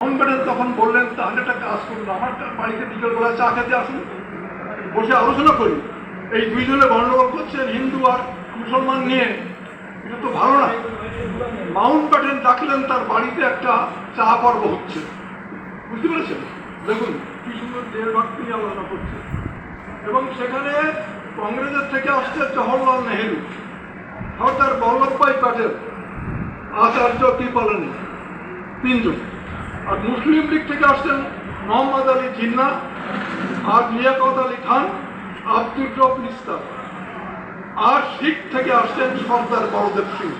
Confidence তখন বললেন তাহলে একটা কাজ করুন আমার বাড়িতে বিকেলবেলা চা খেতে আসুন। বসে আলোচনা করি। এই দুইজনে গন্ডগোল করছেন, হিন্দু আর মুসলমান নিয়ে। এটা তো ভালো না। মাউন্ট ব্যাটেন ডাকলেন, তার বাড়িতে একটা চা পর্ব হচ্ছে। বুঝতে পেরেছেন? দেখুন, কি সুন্দর দেড় ভাগ নিয়ে আলোচনা করছে এবং সেখানে কংগ্রেসের থেকে আসছে জওহরলাল নেহেরু। সর্দার বল্লভভাই প্যাটেল, আচার্য কৃপালনী তিনজন। আর মুসলিম লীগ থেকে আসছেন মোহাম্মদ আলী জিন্না আর লিয়াকত আলী খান আব্দুল রব নিস্তার। আর শিখ থেকে আসছেন সর্দার বড়দেব সিং।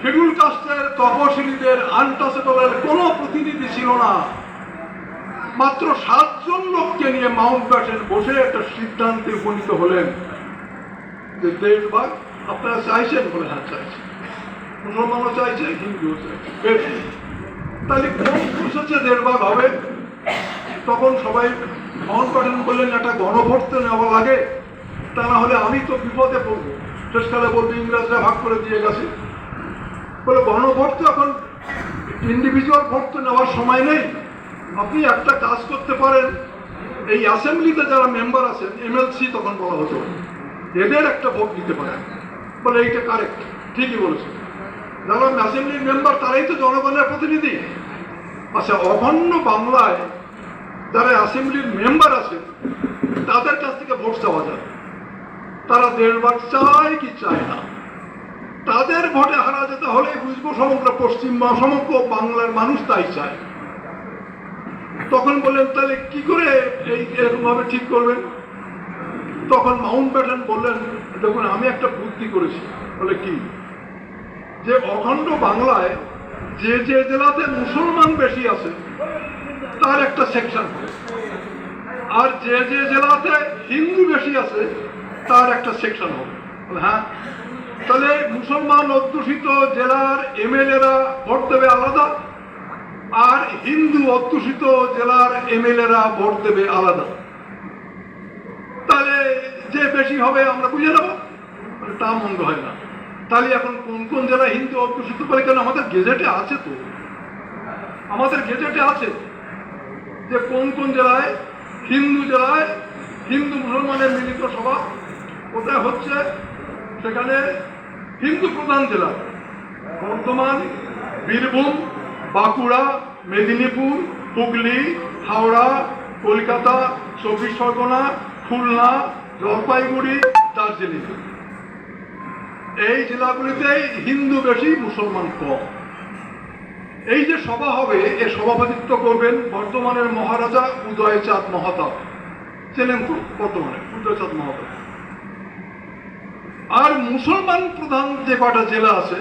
শিডিউল কাস্টের তপশিলীদের আনটাচেবলের কোনো প্রতিনিধি ছিল না। মাত্র সাতজন লোককে নিয়ে মাউন্ট ব্যাটেন বসে একটা সিদ্ধান্তে উপনীত হলেন যে দেশভাগ আপনারা চাইছেন বলে হ্যাঁ চাইছেন মুসলমানও চাইছে, হিন্দুও চাইছে। তাহলে কোন বুঝেছে দেড়ভাগ হবে, তখন সবাই মাউন্ট ব্যাটেন বললেন, একটা গণভোট নেওয়া লাগে, তা না হলে আমি তো বিপদে পড়ব। শেষকালে বলব, ইংরেজরা ভাগ করে দিয়ে গেছে। বলে, গণভোট তো এখন ইন্ডিভিজুয়াল ভোট তো নেওয়ার সময় নেই। আপনি একটা কাজ করতে পারেন। এই অ্যাসেম্বলিতে যারা মেম্বার আছেন এমএলসি তখন বলা হতো, এদের একটা ভোট দিতে পারেন। বলে, এইটা কারেক্ট ঠিকই বলেছেন যারা অ্যাসেম্বলির মেম্বার তারাই তো জনগণের প্রতিনিধি। আচ্ছা অখণ্ড বাংলায় যারা অ্যাসেম্বলির মেম্বার আছে, তাদের কাছ থেকে ভোট চাওয়া যায়। তারা দেড় চায় কি চায় না। তাদের ভোটে হারা যেতে হলে বুঝব সমগ্র পশ্চিম সমগ্র বাংলার মানুষ তাই চায়। তখন বললেন, তাহলে কি করে এই এরকম ভাবে ঠিক করবেন? তখন মাউন্ট ব্যাটেন বললেন, দেখুন, আমি একটা বুদ্ধি করেছি। বলে কি? যে অখণ্ড বাংলায় যে যে জেলাতে মুসলমান বেশি আছে, তার একটা সেকশন আর যে যে জেলাতে হিন্দু বেশি আছে, তার একটা সেকশন হবে। হ্যাঁ? তাহলে মুসলমান অধ্যুষিত জেলার এমএলএরা ভোট দেবে আলাদা, আর হিন্দু অধ্যুষিত জেলার এমএলএরা ভোট দেবে আলাদা। তাহলে যে বেশি হবে, আমরা বুঝে নেব। তা মন্দ হয় না। তাহলে এখন কোন কোন জেলায় হিন্দু অধ্যুষিত করে? কেন আমাদের গেজেটে আছে তো। আমাদের গেজেটে আছে যে কোন কোন জেলায় হিন্দু জেলায় হিন্দু মুসলমানের মিলিত সভা কোথায় হচ্ছে? সেখানে হিন্দু প্রধান জেলা বর্ধমান, বীরভূম, বাঁকুড়া, মেদিনীপুর, হুগলি, হাওড়া, কলকাতা, চব্বিশ পরগনা, খুলনা, জলপাইগুড়ি, দার্জিলিং। এই জেলাগুলিতেই হিন্দু বেশি, মুসলমান কম। এই যে সভা হবে, এ সভাপতিত্ব করবেন বর্তমানের মহারাজা উদয়চাঁদ মহাতাব। চেনেন তো বর্তমানে উদয়চাঁদ মহাতাব। আর মুসলমান প্রধান যে কটা জেলা আছে,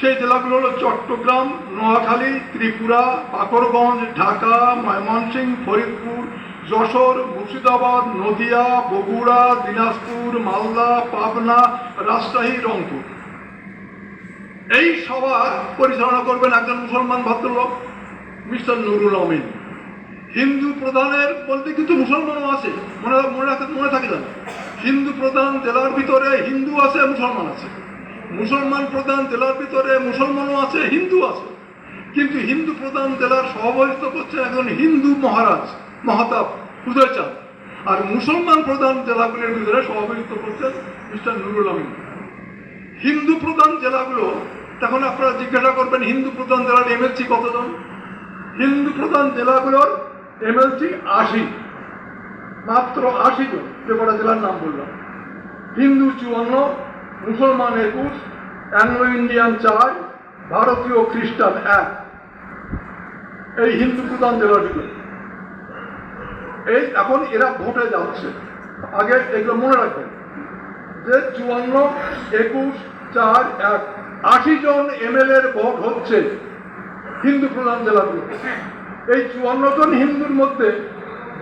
সেই জেলাগুলো হলো চট্টগ্রাম, নোয়াখালী, ত্রিপুরা পাকড়গঞ্জ ঢাকা, ময়মনসিংহ, ফরিদপুর যশোর, মুর্শিদাবাদ, নদিয়া, বগুড়া, দিনাজপুর, মালদা, পাবনা, রাজশাহী, রংপুর। এই সভা পরিচালনা করবেন একজন মুসলমান ভদ্রলোক, মিস্টার নুরুল আমিন। হিন্দু প্রধানের বলতে কিন্তু মুসলমানও আছে, মনে মনে রাখতে মনে থাকে জানো হিন্দু প্রধান জেলার ভিতরে হিন্দু আছে, মুসলমান আছে। মুসলমান প্রধান জেলার ভিতরে মুসলমানও আছে, হিন্দু আছে। কিন্তু হিন্দু প্রধান জেলার সভাপতিত্ব করছে একজন হিন্দু মহারাজ। মহাতাব উদয়চাঁদ আর মুসলমান প্রধান জেলাগুলির ভিতরে সভাপতিত্ব করছেন মিস্টার নুরুল আমিন। হিন্দু প্রধান জেলাগুলো, তখন আপনারা জিজ্ঞাসা করবেন, হিন্দু প্রধান জেলার এমএলসি কতজন? হিন্দু প্রধান জেলাগুলোর এমএলসি আশি। মাত্র আশি জন, যে কটা জেলার নাম বললাম। হিন্দু চুয়ান্ন, মুসলমান একুশ অ্যাংলো ইন্ডিয়ান চার, ভারতীয় খ্রিস্টান এক। এই হিন্দু প্রধান জেলার এই এখন এরা ভোটে যাচ্ছে। আগে এগুলো মনে রাখবেন যে চুয়ান্ন, একুশ, চার, এক, আশি জন এমএলএ এর ভোট হচ্ছে হিন্দু প্রধান জেলাগুলো। এই চুয়ান্ন জন হিন্দুর মধ্যে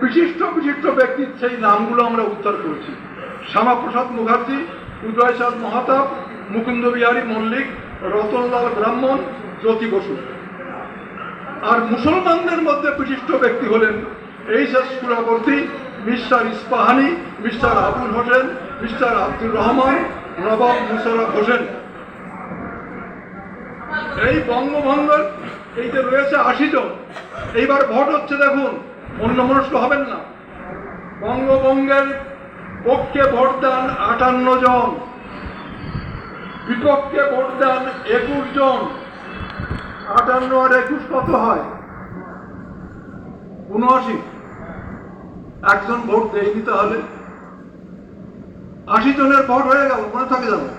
বিশিষ্ট বিশিষ্ট ব্যক্তির সেই নামগুলো আমরা উদ্ধার করেছি। শ্যামাপ্রসাদ মুখার্জি উদয়চাঁদ মহাতাব, মুকুন্দ বিহারী মল্লিক, রতনলাল ব্রাহ্মণ, জ্যোতি বসু। আর মুসলমানদের মধ্যে বিশিষ্ট ব্যক্তি হলেন H S Suhrawardy, mister Ispahani, mister Abul Hossain, mister Abdur Rahman, Nawab Musharraf Hossain. এই বঙ্গভঙ্গের এই যে রয়েছে আশি জন। এইবার ভোট হচ্ছে দেখুন অন্য মনস্ক হবেন না। বঙ্গভঙ্গের পক্ষে ভোট দেন আটান্ন জন। বিপক্ষে ভোট দেন একুশ জন। আটান্ন আর একুশ কত হয়? উনআশি। একজন ভোট দেয়নি তাহলে আশি জনের ভোট হয়ে গেল, মনে থাকে যাবে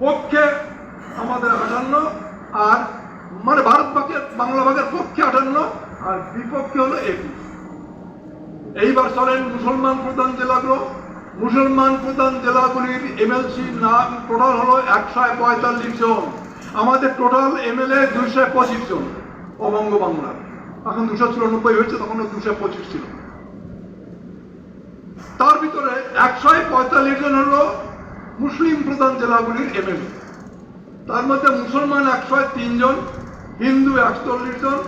পক্ষে আমাদের আটান্ন, আর মানে ভারত ভাগের বাংলা ভাগের পক্ষে আটান্ন, আর বিপক্ষে হলো একুশ। এইবার চলেন মুসলমান প্রধান জেলাগুলো। মুসলমান প্রধান জেলাগুলির এমএলসি নাম টোটাল হলো একশো পঁয়তাল্লিশ জন। আমাদের টোটাল এমএলএ দুইশো পঁচিশ জন। অবঙ্গ বাংলা। এখন দুশো চুরানব্বই হয়েছে তখন দুশো পঁচিশ ছিল। তার ভিতরে একশো পঁয়তাল্লিশ জন হলো মুসলিম প্রধান জেলাগুলির এমএলএ। তার মধ্যে মুসলমান একশো তিনজন হিন্দু একচল্লিশ জন,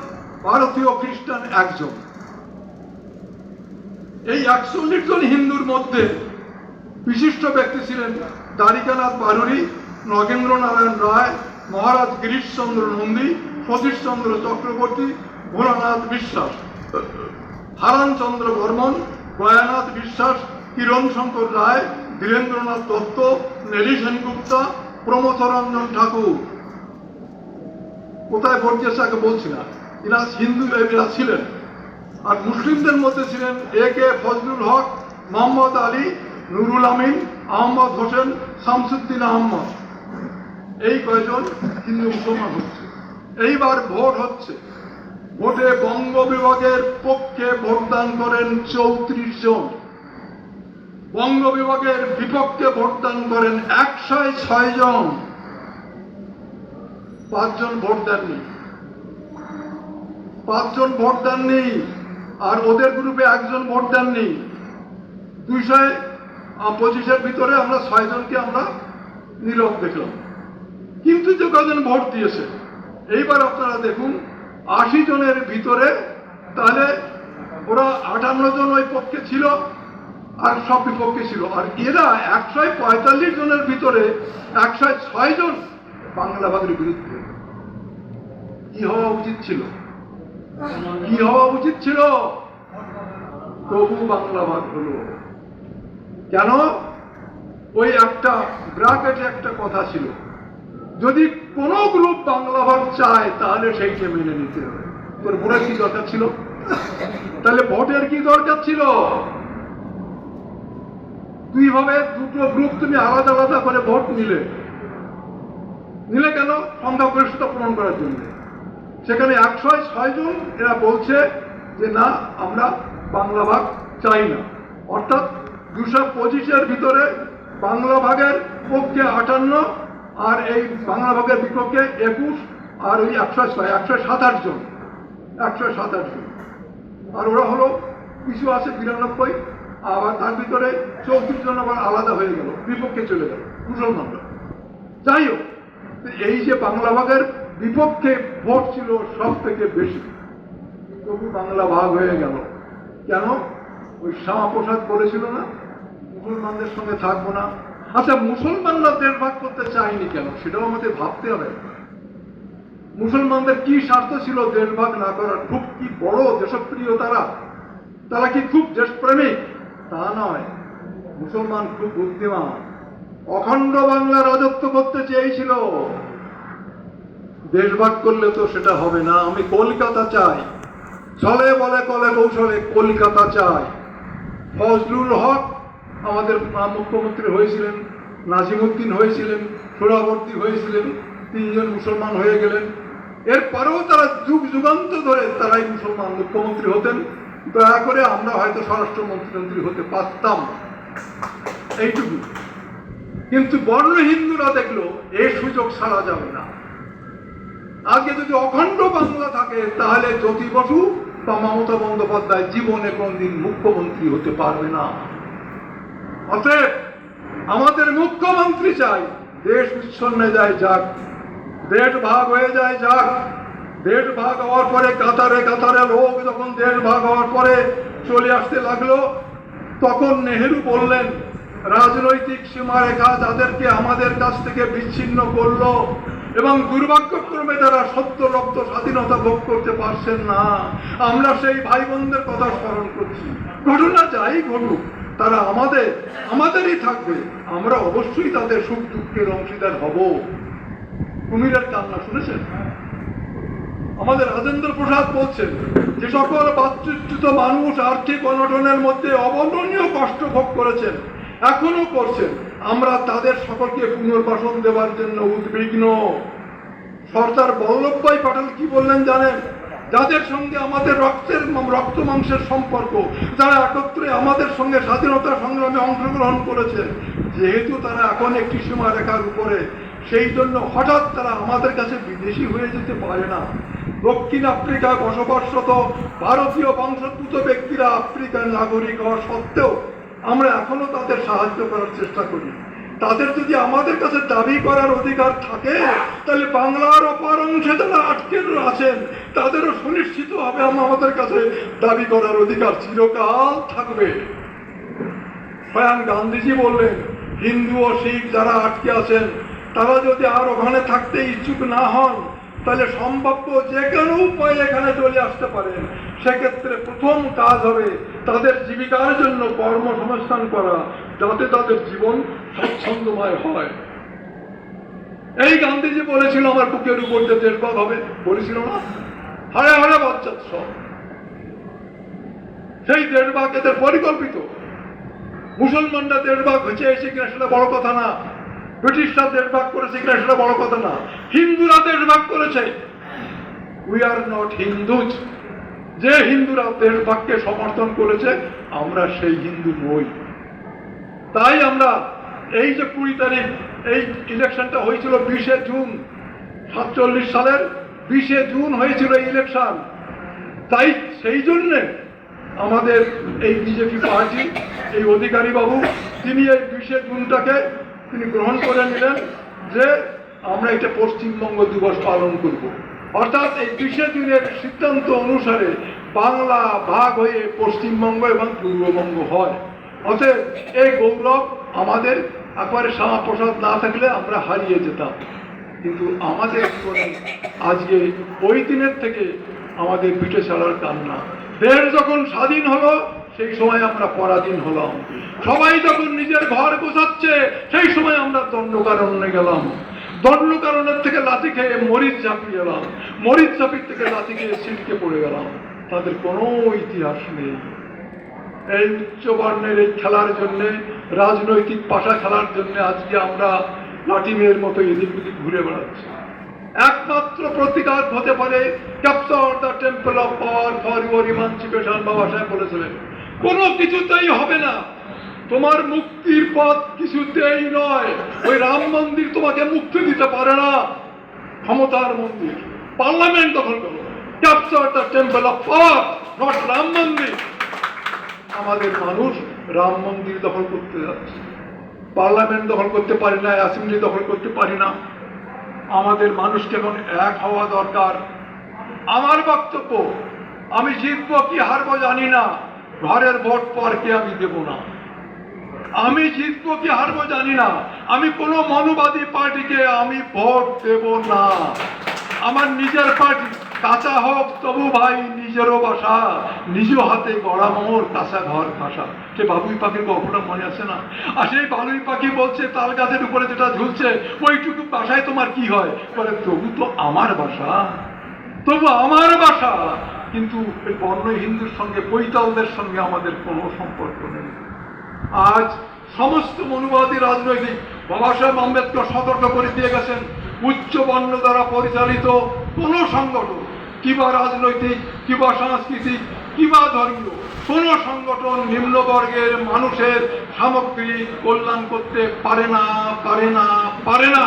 ভারতীয় খ্রিস্টান একজন। এই একচল্লিশ জন হিন্দুর মধ্যে বিশিষ্ট ব্যক্তি ছিলেন দ্বারিকানাথ বারুরি নগেন্দ্র নারায়ণ রায়, মহারাজ গিরিশচন্দ্র নন্দী, সতীশচন্দ্র চক্রবর্তী, ভোলানাথ বিশ্বাস, হারানচন্দ্র বর্মন গয়ানাথ বিশ্বাস, কিরণ শঙ্কর রায় ধীরেন্দ্রনাথ দত্ত, নেলি সেনগুপ্তা, প্রমথরঞ্জন ঠাকুর। কোথায় ভোট দিয়েছে আগে বলছি না। এরা হিন্দু এরা ছিলেন। আর মুসলিমদের মধ্যে ছিলেন এ কে ফজলুল হক, মোহাম্মদ আলী, নুরুল আমিন আহমদ হোসেন, শামসুদ্দিন আহমদ এই কয়জন হিন্দু মুসলমান হচ্ছে। এইবার ভোট হচ্ছে। ভোটে বঙ্গ বিভাগের পক্ষে ভোটদান করেন চৌত্রিশ জন। বঙ্গ বিভাগের বিপক্ষে ভোটদান করেন একশো ছয় জন। পাঁচজন ভোট দেননি। পাঁচজন ভোট দেননি আর ওদের গ্রুপে একজন ভোট দেননি। দুইশো পঁচিশের ভিতরে আমরা ছয়জনকে আমরা নীরব দেখলাম। কিন্তু যে কজন ভোট দিয়েছে, এইবার আপনারা দেখুন আশি জনের ভিতরে, তাহলে ওরা আটান্ন জন ওই পক্ষে ছিল আর সব বিপক্ষে ছিল। আর এরা একশো পঁয়তাল্লিশ জনের ভিতরে একশো ছয় জন বাংলা ভাগের বিরুদ্ধে। কি হওয়া উচিত ছিল? কি হওয়া উচিত ছিল? তবু বাংলা ভাগ হলো। কেন? ওই একটা ব্রাকেটে একটা কথা ছিল। যদি কোন গ্রুপ বাংলা ভাগ চায়, তাহলে সেইটা মেনে নিতে হবে। তোর ভোটের কি দরকার ছিল? তাহলে ভোটের কি দরকার ছিল? দুই ভাবে দুটো গ্রুপ তুমি আলাদা আলাদা করে ভোট নিলে। নিলে কেন? সংখ্যাগরিষ্ঠতা পূরণ করার জন্য। সেখানে একশো ছয় জন এরা বলছে যে, না, আমরা বাংলা ভাগ চাই না। অর্থাৎ দুশো পঁচিশের ভিতরে বাংলা ভাগের পক্ষে আটান্ন আর এই বাংলা ভাগের বিপক্ষে একুশ আর ওই একশো ছয়, একশো সাতাশ জন, একশো সাতাশ জন। আর ওরা হলো কিছু আছে বিরানব্বই, আবার তার ভিতরে চৌত্রিশ জন আবার আলাদা হয়ে গেল, বিপক্ষে চলে গেল, মুসলমানরা। যাই হোক এই যে বাংলা ভাগের বিপক্ষে ভোট ছিল সব থেকে বেশি, তবু বাংলা ভাগ হয়ে গেল। কেন? ওই শ্যামাপ্রসাদ বলেছিল না, মুসলমানদের সঙ্গে থাকব না আচ্ছা মুসলমানরা দেশ ভাগ করতে চায়নি কেন? সেটাও আমাদের ভাবতে হবে। মুসলমানদের কি স্বার্থ ছিল দেশ ভাগ না করার? খুব কি বড় দেশপ্রিয় তারা? তারা কি খুব দেশপ্রেমিক? তা নয়। মুসলমান খুব বুদ্ধিমান। অখণ্ড বাংলা রাজত্ব করতে চেয়েছিল। দেশভাগ করলে তো সেটা হবে না। আমি কলকাতা চাই। চলে বলে কলে কৌশলে কলকাতা চাই। ফজলুল হক আমাদের মুখ্যমন্ত্রী হয়েছিলেন, নাজিমুদ্দিন হয়েছিলেন, সোহরাবর্তী হয়েছিলেন, তিনজন মুসলমান হয়ে গেলেন। এরপরেও তারা যুগ যুগান্ত ধরে তারাই মুসলমান মুখ্যমন্ত্রী হতেন। দয়া করে আমরা হয়তো স্বরাষ্ট্রমন্ত্রী হতে পারতাম। এইটুকু। কিন্তু বর্ণ হিন্দুরা দেখল এই সুযোগ ছাড়া যাবে না। আজকে যদি অখণ্ড বাংলা থাকে, তাহলে জ্যোতি বসু বা মমতা বন্দ্যোপাধ্যায় জীবনে কোনদিন মুখ্যমন্ত্রী হতে পারবে না। অতএব আমাদের মুখ্যমন্ত্রী চাই, দেশ উচ্ছন্নে যায় যাক, দেশ ভাগ হয়ে যায় যাক, দেশ ভাগ হওয়ার পরে কাতারে কাতারে লোক যখন দেশ ভাগ হওয়ার পরে চলে আসতে লাগল, তখন নেহেরু বললেন, রাজনৈতিক সীমারেখা যাদেরকে আমাদের কাছ থেকে বিচ্ছিন্ন করল এবং দুর্ভাগ্যক্রমে তারা সত্য, রক্ত, স্বাধীনতা ভোগ করতে পারছেন না। আমরা সেই ভাই বোনদের কথা স্মরণ করছি। ঘটনা যাই ঘটুক তারা আমাদের, আমাদেরই থাকবে। আমরা অবশ্যই তাদের সুখ দুঃখের অংশীদার হব। কুমিরের কান্না শুনেছেন? আমাদের রাজেন্দ্র প্রসাদ বলছেন যে সকল বাস্তুচ্যুত মানুষ আর্থিক অনটনের মধ্যে অবর্ণনীয় কষ্ট ভোগ করেছেন, এখনও করছেন। আমরা তাদের সকলকে পুনর্বাসন দেওয়ার জন্য উদ্বিগ্ন। সর্দার বল্লভভাই পাটেল কি বললেন জানেন? যাদের সঙ্গে আমাদের রক্তের রক্ত মাংসের সম্পর্ক, যারা একত্রে আমাদের সঙ্গে স্বাধীনতা সংগ্রামে অংশগ্রহণ করেছেন যেহেতু তারা এখন একটি সীমা রেখার উপরে, সেই জন্য হঠাৎ তারা আমাদের কাছে বিদেশি হয়ে যেতে পারে না। দক্ষিণ আফ্রিকায় বসবাসরত ভারতীয় বংশোদ্ভূত ব্যক্তিরা আফ্রিকার নাগরিক হওয়া সত্ত্বেও আমরা এখনও তাদের সাহায্য করার চেষ্টা করি। তাদের যদি আমাদের কাছে দাবি করার অধিকার থাকে, তাহলে বাংলার অপার অংশে যারা আটকে আছেন, তাদেরও সুনিশ্চিত হবে আমাদের কাছে দাবি করার অধিকার চিরকাল থাকবে। স্বয়ং গান্ধীজি বললেন, হিন্দু ও শিখ যারা আটকে আছেন, তারা যদি আর ওখানে থাকতে ইচ্ছুক না হন, তাহলে সম্ভাব্য যে কোনো উপায়ে এখানে চলে আসতে পারেন। সেক্ষেত্রে প্রথম কাজ হবে তাদের জীবিকার জন্য কর্মসংস্থান করা। যাতে তাদের জীবন স্বচ্ছন্দময় হয়। এই গান্ধীজি বলেছিল, আমার বুকের উপর যে দেশভাগ হবে। বলেছিল না? হারে হারে বাচ্চা সব। সেই দেশভাগ এদের পরিকল্পিত। মুসলমানরা দেশভাগ হয়েছে এসে কিনা সেটা বড় কথা না। ব্রিটিশরা দেশভাগ করেছে কিনা সেটা বড় কথা না। হিন্দুরা দেশভাগ করেছে। উই আর নট হিন্দুজ যে হিন্দুরা দেশভাগকে সমর্থন করেছে, আমরা সেই হিন্দু নই। তাই আমরা এই যে কুড়ি তারিখ, এই ইলেকশনটা হয়েছিল বিশে জুন, সাতচল্লিশ সালের বিশে জুন হয়েছিল ইলেকশন তাই সেই জন্যে আমাদের এই বিজেপি পার্টি, এই অধিকারী বাবু, তিনি এই বিশে জুনটাকে তিনি গ্রহণ করে নিলেন যে আমরা এটা পশ্চিমবঙ্গ দিবস পালন করব। অর্থাৎ এই বিশে জুনের সিদ্ধান্ত অনুসারে বাংলা ভাগ হয়ে পশ্চিমবঙ্গ এবং পূর্ববঙ্গ হয়। অতএব এই গৌরব আমাদের একবারে শ্যামা প্রসাদ না থাকলে আমরা হারিয়ে যেতাম। কিন্তু আমাদের আজকে ওই দিনের থেকে আমাদের পিঠে ছাড়ার কান্না। দেশ যখন স্বাধীন হলো, সেই সময় আমরা পরাধীন হলাম। সবাই যখন নিজের ঘর গোছাচ্ছে, সেই সময় আমরা দণ্ডকারণ্যে গেলাম। দণ্ডকারণের থেকে লাথি খেয়ে মরিচ ঝাঁপিয়ে গেলাম মরিচ ঝাঁপির থেকে লাথি খেয়ে সিটকে পড়ে গেলাম। তাদের কোনো ইতিহাস নেই। এই উচ্চ বর্ণের এই খেলার জন্য, রাজনৈতিক পাশা খেলার জন্য আজকে আমরা লাঠি মেয়ের মতো এদিক ওদিক ঘুরে বেড়াচ্ছি। একমাত্র প্রতিকার হতে পারে capture the temple of power for your emancipation Baba Saheb বলেছিলেন। কোনো কিছুতেই হবে না। তোমার মুক্তির পথ কিছুতেই নয়। ওই রাম মন্দির তোমাকে মুক্তি দিতে পারে না। ক্ষমতার মন্দির, পার্লামেন্ট দখল করো। Capture the temple of power not Ram মন্দির। আমাদের মানুষ রাম মন্দির দখল করতে যাচ্ছে। পার্লামেন্ট দখল করতে পারি না, অ্যাসেম্বলি দখল করতে পারি না। আমাদের মানুষকে এখন এক হওয়া দরকার। আমার বক্তব্য, আমি জিতবো কি হারবো জানি না। ঘরের ভোট পরকে আমি দেব না? আমি জিতবো কি হারবো জানি না। আমি কোনো মনোবাদী পার্টিকে আমি ভোট দেব না। আমার নিজের পার্টি কাঁচা হোক, তবু ভাই নিজেরও বাসা। নিজ হাতে গড়া মোর কাঁচা ঘর খাসা সে বাবুই পাখির গল্পটা মনে আছে না? আর সেই বাবুই পাখি বলছে, তাল গাছের উপরে যেটা ঝুলছে, ওইটুকু বাসায় তোমার কি হয়? বলে, তবু তো আমার বাসা। তবু আমার বাসা। কিন্তু বর্ণ হিন্দুর সঙ্গে পৈতালদের সঙ্গে আমাদের কোনো সম্পর্ক নেই। আজ সমস্ত মনুবাদী রাজনৈতিক বাবা সাহেব আম্বেদকর সতর্ক করে দিয়ে গেছেন। উচ্চ বর্ণ দ্বারা পরিচালিত কোন সংগঠন কিবা রাজনৈতিক, কিবা সাংস্কৃতিক, কিবা ধর্মীয়। কোন সংগঠন নিম্নবর্গের মানুষের সামগ্রিক কল্যাণ করতে পারে না পারে না পারে না।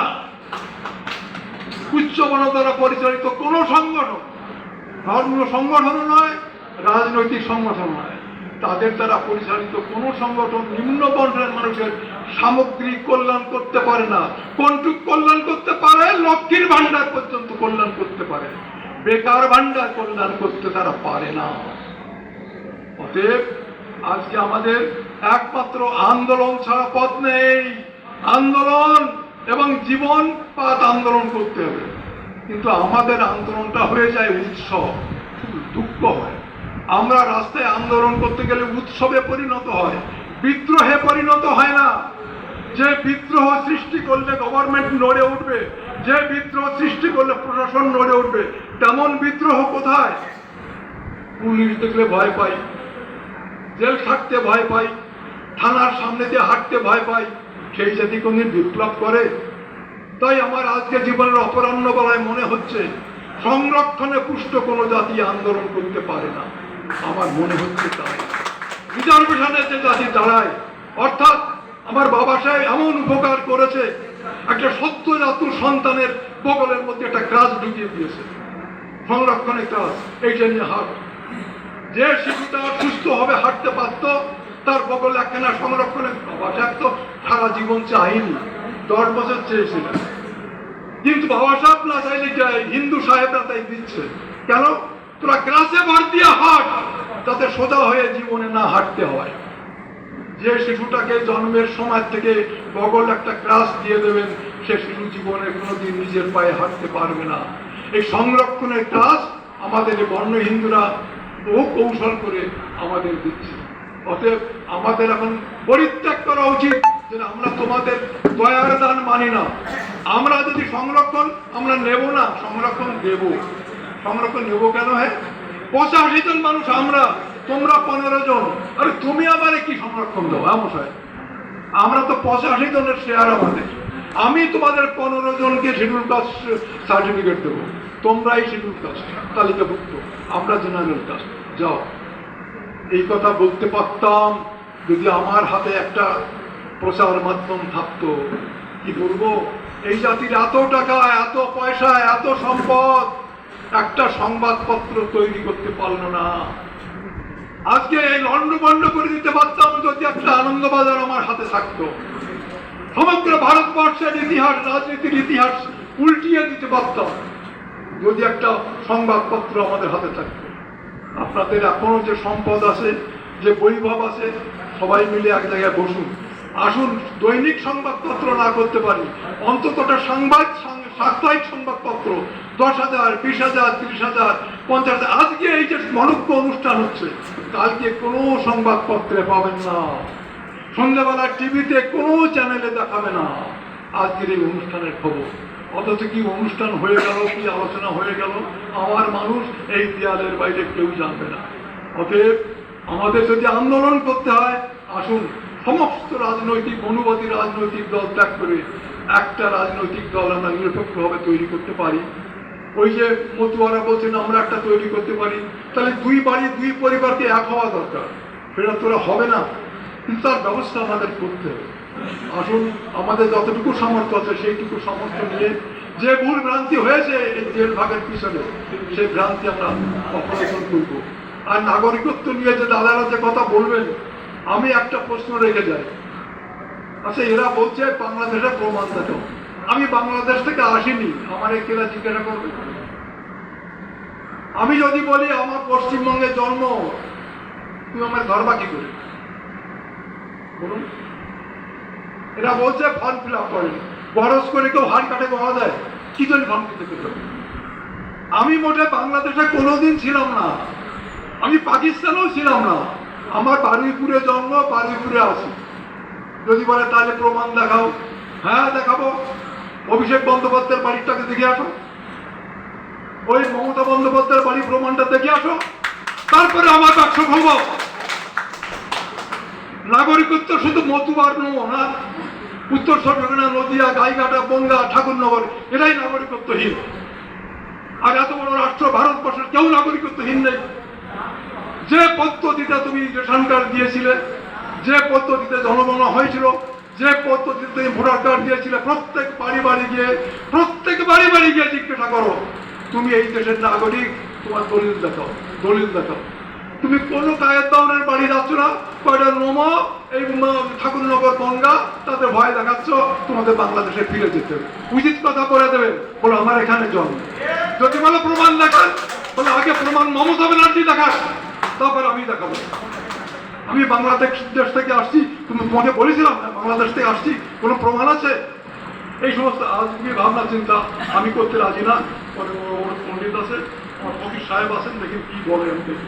উচ্চ বর্ণ দ্বারা পরিচালিত কোন সংগঠন, ধর্মীয় সংগঠনও নয়, রাজনৈতিক সংগঠন নয়। তাদের দ্বারা পরিচালিত কোন সংগঠন নিম্ন বর্ণের মানুষের সামগ্রিক কল্যাণ করতে পারে না। কোনটুক কল্যাণ করতে পারে? লক্ষ্মীর ভান্ডার পর্যন্ত কল্যাণ করতে পারে। বেকার ভান্ডার কল্যাণ করতে তারা পারে না। অতএব আজকে আমাদের একমাত্র আন্দোলন ছাড়া পথ নেই। আন্দোলন এবং জীবন পাত আন্দোলন করতে হবে। কিন্তু আমাদের আন্দোলনটা হয়ে যায় উৎসব দুঃখ হয়। আমরা রাস্তায় আন্দোলন করতে গেলে উৎসবে পরিণত হয়, বিদ্রোহে পরিণত হয় না। যে বিদ্রোহ সৃষ্টি করলে গভর্নমেন্ট নড়ে উঠবে যে বিদ্রোহ সৃষ্টি করলে প্রশাসন নড়ে উঠবে, তেমন বিদ্রোহ কোথায়? পুলিশ দেখলে ভয় পাই জেল থাকতে ভয় পাই থানার সামনে দিয়ে হাঁটতে ভয় পাই সেই জাতি কোনদিন বিপ্লব করে। তাই আমার আজকে জীবনের অপরাহ্ন বেলায় মনে হচ্ছে, সংরক্ষণে পুষ্ট কোনো জাতি আন্দোলন করতে পারে না। আমার মনে হচ্ছে তাই। রিজার্ভেশনে যে জাতি দাঁড়ায়, অর্থাৎ আমার বাবা সাহেব এমন উপকার করেছে একটা সত্য জাতুর সন্তানের বগলের মধ্যে একটা ক্রাস ঢুকিয়ে দিয়েছে। সংরক্ষণে ক্রাস, এইটা নিয়ে হাট। যে শিশুটা সুস্থ হবে, হাঁটতে পারত, তার বগল একখানা সংরক্ষণে বাবা তো সারা জীবন চাইনি দশ বছর চেয়েছিলেন কিন্তু বাবা সাহেব না চাইলে যায় হিন্দু সাহেবরা তাই দিচ্ছে। কেন? তোরা ক্লাসে ভর দিয়ে হাট, তাতে সোজা হয়ে জীবনে না হাঁটতে হয়। যে শিশুটাকে জন্মের সময় থেকে বগল একটা ক্লাস দিয়ে দেবেন, সে শিশু জীবনে কোনোদিন নিজের পায়ে হাঁটতে পারবে না। এই সংরক্ষণের কাজ আমাদের বর্ণ হিন্দুরা বহু কৌশল করে আমাদের দিচ্ছে। অতএব আমাদের এখন পরিত্যাগ করা উচিত যে আমরা তোমাদের দয়ার দান মানি না। আমরা যদি সংরক্ষণ, আমরা নেব না। সংরক্ষণ দেব। সংরক্ষণ নেব কেন হ্যাঁ পঁচাশি জন মানুষ আমরা তোমরা পনেরো জন। আরে তুমি আবার কি সংরক্ষণ দেবো হ্যাঁ মশাই? আমরা তো পঁচাশি জনের শেয়ার আমাদের। আমি তোমাদের পনেরো জনকে শিডিউল কাস্ট সার্টিফিকেট দেবো। তোমরাই শিডিউল কাস্ট তালিকাভুক্ত। আমরা জেনারেল কাস্ট যাও। এই কথা বলতে পারতাম, যদি আমার হাতে একটা প্রচার মাধ্যম থাকতো। কি বলব? এই জাতির এত টাকা, এত পয়সা, এত সম্পদ, একটা সংবাদপত্র তৈরি করতে পারল না। আজকে এই লন্ড বন্ড করে দিতে পারতাম যদি একটা আনন্দবাজার আমার হাতে থাকতো। সমগ্র ভারতবর্ষের ইতিহাস, রাজনীতির ইতিহাস উল্টিয়ে দিতে পারতাম যদি একটা সংবাদপত্র আমাদের হাতে থাকতো। আপনাদের এখনও যে সম্পদ আছে, যে বৈভব আছে, সবাই মিলে এক জায়গায় বসুন। আসুন, দৈনিক সংবাদপত্র না করতে পারি, অন্ততটা সংবাদ সাপ্তাহিক সংবাদপত্র, দশ হাজার, বিশ হাজার, তিরিশ হাজার, পঞ্চাশ হাজার। আজকে এই যে মনজ্ঞ অনুষ্ঠান হচ্ছে, কালকে কোনো সংবাদপত্রে পাবেন না। সন্ধ্যাবেলা টিভিতে কোনো চ্যানেলে দেখাবে না। আজকের এই অনুষ্ঠানের খবর। অথচ কি অনুষ্ঠান হয়ে গেল, কি আলোচনা হয়ে গেল, আমার মানুষ এই দেয়ালের বাইরে কেউ জানবে না। অতএব আমাদের যদি আন্দোলন করতে হয়, আসুন, সমস্ত রাজনৈতিক, অনুবাদী রাজনৈতিক দল ত্যাগ করে একটা রাজনৈতিক দল আমরা নিরপেক্ষভাবে তৈরি করতে পারি। ওই যে মতুয়ারা বলছেন, আমরা একটা তৈরি করতে পারি। তাহলে দুই বাড়ি, দুই পরিবারকে এক হওয়া দরকার। সেটা তোরা হবে না। কিন্তু তার ব্যবস্থা আমাদের করতে হবে। আসুন, আমাদের যতটুকু সামর্থ্য আছে, সেইটুকু সামর্থ্য নিয়ে যে ভুল ভ্রান্তি হয়েছে এই জেল ভাগের পিছনে, সেই ভ্রান্তি আমরা অপারেশন করব। আর নাগরিকত্ব নিয়ে যে দাদারা যে কথা বলবেন, আমি একটা প্রশ্ন রেখে যাই। আচ্ছা এরা বলছে বাংলাদেশে প্রমাণ দেখাও। আমি বাংলাদেশ থেকে আসিনি, আমার কেরা জিজ্ঞাসা করবে। আমি যদি বলি আমার পশ্চিমবঙ্গে জন্ম, তুমি আমার ধরবা কি করে বলুন। এরা বলছে ফর্ম ফিল আপ করেন বরস করে কেউ হার কাটে পাওয়া যায়, কি জন্য ফর্ম ফিল আমি মোটে বাংলাদেশে কোনোদিন ছিলাম না। আমি পাকিস্তানেও ছিলাম না। আমার বারুইপুরে জন্ম, বারুইপুরে আসি। যদি বলে তাহলে প্রমাণ দেখাও। হ্যাঁ দেখাবো। অভিষেক বন্দ্যোপাধ্যায়ের বাড়িটাকে দেখে আসো। ওই মমতা বন্দ্যোপাধ্যায়ের বাড়ি প্রমাণটা দেখে আসো। তারপরে আমার বাক্স খুলবো। নাগরিকত্ব শুধু মতুবার না? উত্তর চট্টগ্রাম নদিয়া, গাইঘাটা, বনগা, ঠাকুরনগর এটাই নাগরিকত্বহীন। আর এত বড় রাষ্ট্র ভারতবর্ষের কেউ নাগরিকত্বহীন নেই। যে পদ্ধতিতে তুমি রেশন কার্ড দিয়েছিলে যে পদ্ধতিতে জনগণনা হয়েছিল, যে পদ্ধতিতে ভোটার কার্ড দিয়েছিলে, প্রত্যেক বাড়ি বাড়ি গিয়ে, প্রত্যেক বাড়ি বাড়ি গিয়ে জিজ্ঞাসা করো, তুমি এই দেশের নাগরিক, তোমার দলিল দেখাও দলিল দেখাও। তুমি কোন কায়ের দাউনের বাড়ি যাচ্ছ না, কয়টা নোমো এই ঠাকুরনগর গঙ্গা তাতে ভয় দেখাচ্ছ, তোমাদের বাংলাদেশে ফিরে যেতে হবে। উচিত কথা করে দেবে, বলো, আমার এখানে জন্ম। যদি বলো, প্রমাণ দেখান। বলে, আগে প্রমাণ মমতা ব্যানার্জি দেখান তারপর আমি দেখাবো। আমি বাংলাদেশ দেশ থেকে আসছি, তুমি তোমাকে বলেছিলাম না বাংলাদেশ থেকে আসছি, কোনো প্রমাণ আছে? এই সমস্ত আজকে ভাবনা, চিন্তা, আমি করতে রাজি না। পরে পণ্ডিত আছে, আমার ফকির সাহেব আছেন, দেখি কি বলে আমি দেখি